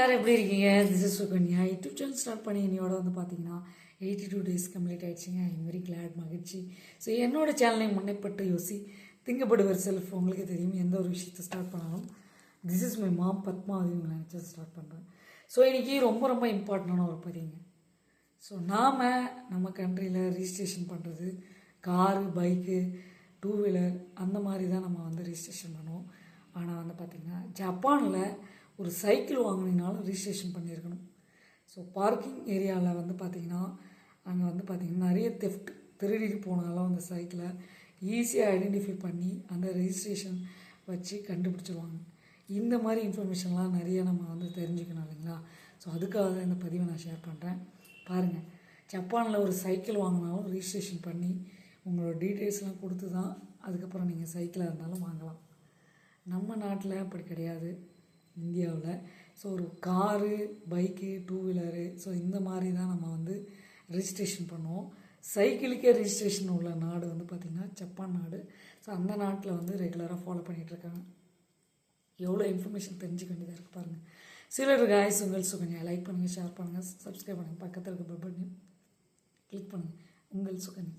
எல்லாரும் எப்படி இருக்கீங்க? This is Sukanya. YouTube channel start பண்ணி என்னையோட வந்து பார்த்தீங்கன்னா எயிட்டி டூ டேஸ் கம்ப்ளீட் ஆயிடுச்சுங்க. ஐ வெரி கிளாட் மகிழ்ச்சி. ஸோ என்னோட சேனலை முன்னேற்பட்டு யோசி திங்கப்படுவர் செல்ஃப் உங்களுக்கு தெரியும் எந்த ஒரு விஷயத்தை ஸ்டார்ட் பண்ணாலும். This is my mom Padmavathi உங்களை நினச்சி ஸ்டார்ட் பண்ணுறேன் ஸோ இன்றைக்கி ரொம்ப ரொம்ப இம்பார்ட்டண்டான ஒரு பதிங்க ஸோ நாம் நம்ம கண்ட்ரியில் ரிஜிஸ்ட்ரேஷன் பண்ணுறது காரு பைக்கு டூ வீலர் அந்த மாதிரி தான் நம்ம வந்து ரிஜிஸ்ட்ரேஷன் பண்ணுவோம். ஆனால் வந்து பார்த்திங்கன்னா ஜப்பானில் ஒரு சைக்கிள் வாங்கினீங்கனாலும் ரிஜிஸ்ட்ரேஷன் பண்ணியிருக்கணும். ஸோ பார்க்கிங் ஏரியாவில் வந்து பார்த்திங்கன்னா அங்கே வந்து பார்த்திங்கன்னா நிறைய தெஃப்ட் திருடிட்டு போனாலும் அந்த சைக்கிளை ஈஸியாக ஐடென்டிஃபை பண்ணி அந்த ரெஜிஸ்ட்ரேஷன் வச்சு கண்டுபிடிச்சிருவாங்க. இந்த மாதிரி இன்ஃபர்மேஷன்லாம் நிறைய நம்ம வந்து தெரிஞ்சுக்கணும் இல்லைங்களா? ஸோ அதுக்காக தான் இந்த பதிவை நான் ஷேர் பண்ணுறேன் பாருங்கள் ஜப்பானில் ஒரு சைக்கிள் வாங்கினாலும் ரிஜிஸ்ட்ரேஷன் பண்ணி உங்களோட டீட்டெயில்ஸ்லாம் கொடுத்து தான் அதுக்கப்புறம் நீங்கள் சைக்கிளாக இருந்தாலும் வாங்கலாம். நம்ம நாட்டில் அப்படி கிடையாது. இந்தியாவில். ஸோ ஒரு car bike two wheeler so இந்த மாதிரி தான் நம்ம வந்து ரிஜிஸ்ட்ரேஷன் பண்ணுவோம். சைக்கிளுக்கே ரிஜிஸ்ட்ரேஷன் உள்ள நாடு வந்து பார்த்திங்கன்னா ஜப்பான் நாடு. ஸோ அந்த நாட்டில் வந்து ரெகுலராக ஃபாலோ பண்ணிகிட்ருக்காங்க எவ்வளோ இன்ஃபர்மேஷன் தெரிஞ்சுக்க வேண்டியதாக இருக்குது பாருங்கள் சிலர் காய்ஸ் உங்கள் சுகன்யா லைக் பண்ணுங்கள் ஷேர் பண்ணுங்கள் சப்ஸ்கிரைப் பண்ணுங்கள் பக்கத்தில் இருக்க பட்டனையும் கிளிக் பண்ணுங்கள் உங்கள் சுகன்யா.